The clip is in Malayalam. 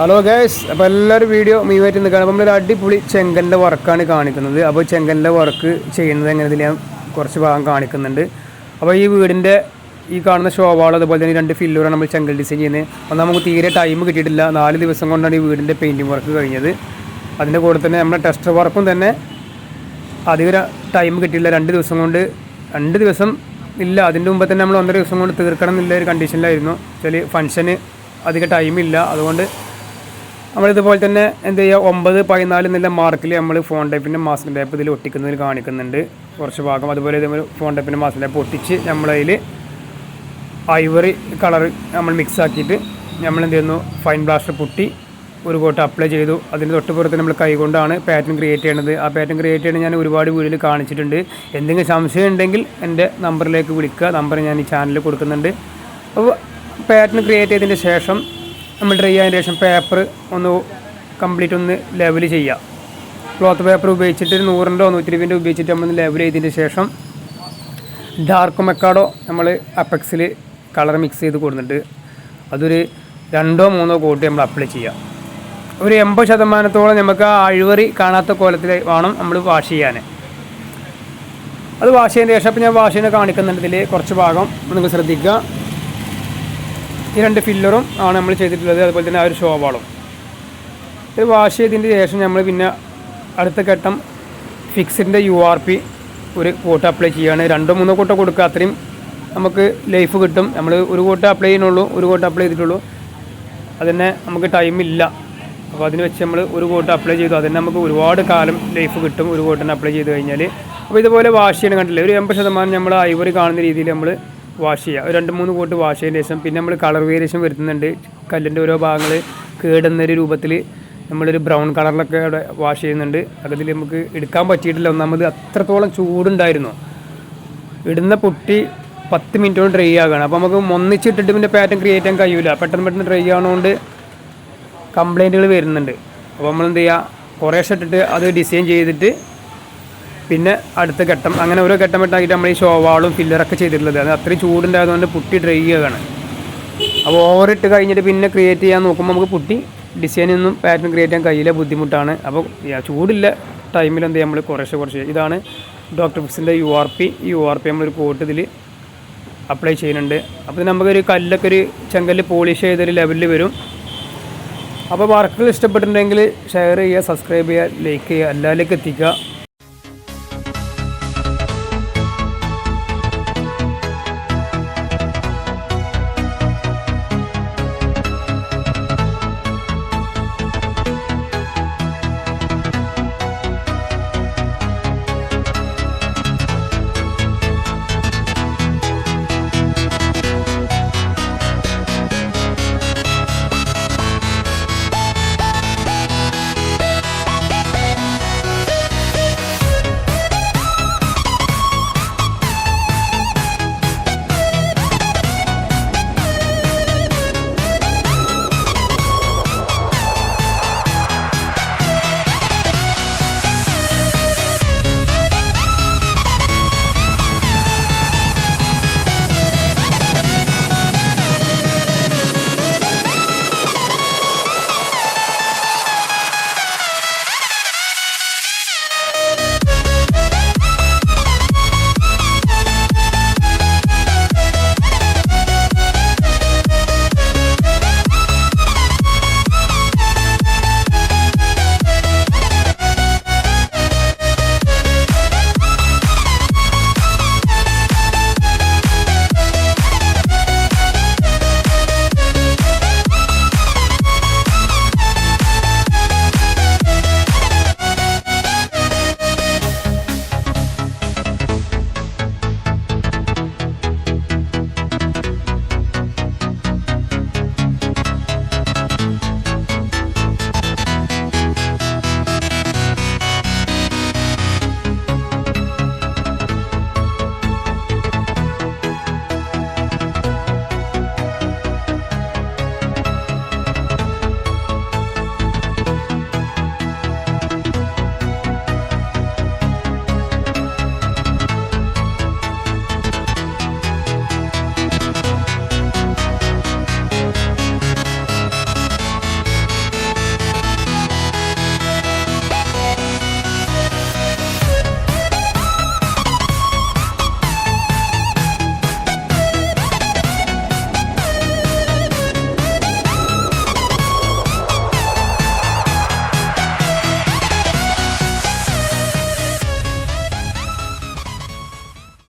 ഹലോ ഗൈസ് അപ്പോൾ എല്ലാവരും വീഡിയോ മീവായിട്ട് നിൽക്കുകയാണ്. അപ്പോൾ നമ്മളൊരു അടിപൊളി ചെങ്കലിന്റെ വർക്കാണ് കാണിക്കുന്നത്. അപ്പോൾ ചെങ്കലിന്റെ വർക്ക് ചെയ്യുന്നത് എങ്ങനെ ഞാൻ കുറച്ച് ഭാഗം കാണിക്കുന്നുണ്ട്. അപ്പോൾ ഈ വീടിന്റെ ഈ കാണുന്ന ഷോവാൾ അതുപോലെ തന്നെ രണ്ട് ഫില്ലൂറാണ് നമ്മൾ ചെങ്കൽ ഡിസൈൻ ചെയ്യുന്നത്. അപ്പോൾ നമുക്ക് തീരെ ടൈം കിട്ടിയിട്ടില്ല. നാല് ദിവസം കൊണ്ടാണ് ഈ വീടിന്റെ പെയിന്റിങ് വർക്ക് കഴിഞ്ഞത്. അതിന്റെ കൂടെ തന്നെ നമ്മുടെ ടെസ്റ്റർ വർക്കും തന്നെ അധികം ടൈം കിട്ടിയില്ല രണ്ട് ദിവസം കൊണ്ട് രണ്ട് ദിവസം ഇല്ല. അതിന്റെ മുമ്പ് തന്നെ നമ്മൾ ഒന്നര ദിവസം കൊണ്ട് തീർക്കണം എന്നുള്ള ഒരു കണ്ടീഷനിലായിരുന്നു വെച്ചാൽ ഫങ്ഷന് അധികം ടൈമില്ല അതുകൊണ്ട് നമ്മളിതുപോലെ തന്നെ എന്ത് ചെയ്യുക ഒമ്പത് പതിനാല് എന്നുള്ള മാർക്കിൽ നമ്മൾ ഫോൺ ടൈപ്പിന്റെ മാസ്കിൻ ടൈപ്പ് ഇതിൽ ഒട്ടിക്കുന്നതിൽ കാണിക്കുന്നുണ്ട്. കുറച്ച് ഭാഗം അതുപോലെ ഇതേപോലെ ഫോൺ ടൈപ്പിന്റെ മാസ്ക് ടൈപ്പ് ഒട്ടിച്ച് നമ്മളതിൽ ഐവറി കളർ നമ്മൾ മിക്സ് ആക്കിയിട്ട് നമ്മൾ എന്ത് ചെയ്യുന്നു ഫൈൻ ബ്ലാസ്റ്റർ പൊട്ടി ഒരു കോട്ട് അപ്ലൈ ചെയ്തു. അതിന് തൊട്ടുപുറത്ത് നമ്മൾ കൈകൊണ്ടാണ് പാറ്റേൺ ക്രിയേറ്റ് ചെയ്യണത്. ആ പാറ്റേൺ ക്രിയേറ്റ് ചെയ്യണത് ഞാൻ ഒരുപാട് വീഡിയോയിൽ കാണിച്ചിട്ടുണ്ട്. എന്തെങ്കിലും സംശയം ഉണ്ടെങ്കിൽ എന്റെ നമ്പറിലേക്ക് വിളിക്കുക. നമ്പർ ഞാൻ ഈ ചാനലിൽ കൊടുക്കുന്നുണ്ട്. അപ്പോൾ പാറ്റേൺ ക്രിയേറ്റ് ചെയ്തതിന് ശേഷം നമ്മൾ ഡ്രൈ ആയതിനു ശേഷം പേപ്പർ ഒന്ന് കംപ്ലീറ്റ് ഒന്ന് ലെവൽ ചെയ്യുക. ക്ലോത്ത് പേപ്പർ ഉപയോഗിച്ചിട്ട് ഒരു നൂറിന്റെ നൂറ്റി ഇരുപതിന്റെ ഉപയോഗിച്ചിട്ട് നമ്മൾ ലെവൽ ചെയ്തതിന് ശേഷം ഡാർക്ക് മെക്കാഡോ നമ്മൾ അപ്പെക്സിൽ കളർ മിക്സ് ചെയ്ത് കൊടുത്തിട്ട് അതൊരു രണ്ടോ മൂന്നോ കോട്ട് നമ്മൾ അപ്ലൈ ചെയ്യുക. ഒരു എൺപത് ശതമാനത്തോളം നമുക്ക് ആ അഴിവറി കാണാത്ത കോലത്തിൽ വേണം നമ്മൾ വാഷ് ചെയ്യാൻ. അത് വാഷ് ചെയ്യുന്ന ശേഷം അപ്പോൾ ഞാൻ വാഷ് ചെയ്യുന്ന കാണിക്കുന്നുണ്ട് ഇതിൽ കുറച്ച് ഭാഗം നിങ്ങൾ ശ്രദ്ധിക്കുക. ഈ രണ്ട് ഫില്ലറും ആണ് നമ്മൾ ചെയ്തിട്ടുള്ളത്. അതുപോലെ തന്നെ ആ ഒരു ഷോവാളും ഇത് വാഷ് ചെയ്തതിന് ശേഷം നമ്മൾ പിന്നെ അടുത്ത ഘട്ടം ഫിക്സിന്റെ യു ആർ പി ഒരു കോട്ട് അപ്ലൈ ചെയ്യുകയാണ്. രണ്ടോ മൂന്നോ കോട്ടോ കൊടുക്കുക അത്രയും നമുക്ക് ലൈഫ് കിട്ടും. നമ്മൾ ഒരു കോട്ട് അപ്ലൈ ചെയ്യുന്നുള്ളൂ ഒരു കോട്ട് അപ്ലൈ ചെയ്തിട്ടുള്ളൂ. അതിനെ നമുക്ക് ടൈമില്ല അപ്പോൾ അതിന് വെച്ച് നമ്മൾ ഒരു കോട്ട് അപ്ലൈ ചെയ്തു. അതിന് നമുക്ക് ഒരുപാട് കാലം ലൈഫ് കിട്ടും ഒരു കോട്ടിന് അപ്ലൈ ചെയ്ത് കഴിഞ്ഞാൽ അപ്പോൾ ഇതുപോലെ വാഷ് ചെയ്യണം കണ്ടില്ലേ? ഒരു എൺപത് ശതമാനം നമ്മൾ ഐവറി കാണുന്ന രീതിയിൽ നമ്മൾ വാഷ് ചെയ്യുക ഒരു രണ്ട് മൂന്ന് കോട്ട് വാഷ് ചെയ്തതിന് ശേഷം പിന്നെ നമ്മൾ കളർ വേരിയേഷൻ വരുത്തുന്നുണ്ട്. കല്ലിന്റെ ഓരോ ഭാഗങ്ങൾ കേടുന്നൊരു രൂപത്തിൽ നമ്മളൊരു ബ്രൗൺ കളറിലൊക്കെ അവിടെ വാഷ് ചെയ്യുന്നുണ്ട്. അതിൽ നമുക്ക് എടുക്കാൻ പറ്റിയിട്ടില്ല. ഒന്നാമത് അത്രത്തോളം ചൂടുണ്ടായിരുന്നു. ഇടുന്ന പൊട്ടി പത്ത് മിനിറ്റ് കൊണ്ട് ഡ്രൈ ആകുകയാണ് അപ്പോൾ നമുക്ക് ഒന്നിച്ചിട്ടിട്ട് പിന്നെ പാറ്റേൺ ക്രിയേറ്റ് ചെയ്യാൻ കഴിയില്ല പെട്ടെന്ന് പെട്ടെന്ന് ഡ്രൈ ആവണോണ്ട് കംപ്ലൈന്റുകൾ വരുന്നുണ്ട്. അപ്പോൾ നമ്മൾ എന്ത് ചെയ്യുക കുറേശ്ശെ ഇട്ടിട്ട് അത് ഡിസൈൻ ചെയ്തിട്ട് പിന്നെ അടുത്ത ഘട്ടം. അങ്ങനെ ഓരോ ഘട്ടം ഇട്ടാക്കിയിട്ട് നമ്മൾ ഈ ഷോവാളും ഫില്ലറൊക്കെ ചെയ്തിട്ടുള്ളത്. അത് അത്രയും ചൂടുണ്ടായതുകൊണ്ട് പുട്ടി ഡ്രൈ ചെയ്യുകയാണ് അപ്പോൾ ഓവർ ഇട്ട് കഴിഞ്ഞിട്ട് പിന്നെ ക്രിയേറ്റ് ചെയ്യാൻ നോക്കുമ്പോൾ നമുക്ക് പുട്ടി ഡിസൈനൊന്നും പാറ്റേൺ ക്രിയേറ്റ് ചെയ്യാൻ കഴിയില്ല ബുദ്ധിമുട്ടാണ്. അപ്പോൾ ചൂടില്ല ടൈമിൽ എന്ത് നമ്മൾ കുറേശ്ശെ കുറച്ച് ഇതാണ് doctor ഫിക്സിന്റെ U R P U R P നമ്മളൊരു കോട്ട് ഇതിൽ അപ്ലൈ ചെയ്യുന്നുണ്ട്. അപ്പോൾ നമുക്കൊരു കല്ലൊക്കെ ഒരു ചെങ്കല്ല് പോളിഷ് ചെയ്തൊരു ലെവലിൽ വരും. അപ്പോൾ വർക്കുകൾ ഇഷ്ടപ്പെട്ടിട്ടുണ്ടെങ്കിൽ ഷെയർ ചെയ്യുക സബ്സ്ക്രൈബ് ചെയ്യുക ലൈക്ക് ചെയ്യുക എല്ലാവരിലേക്ക് എത്തിക്കുക.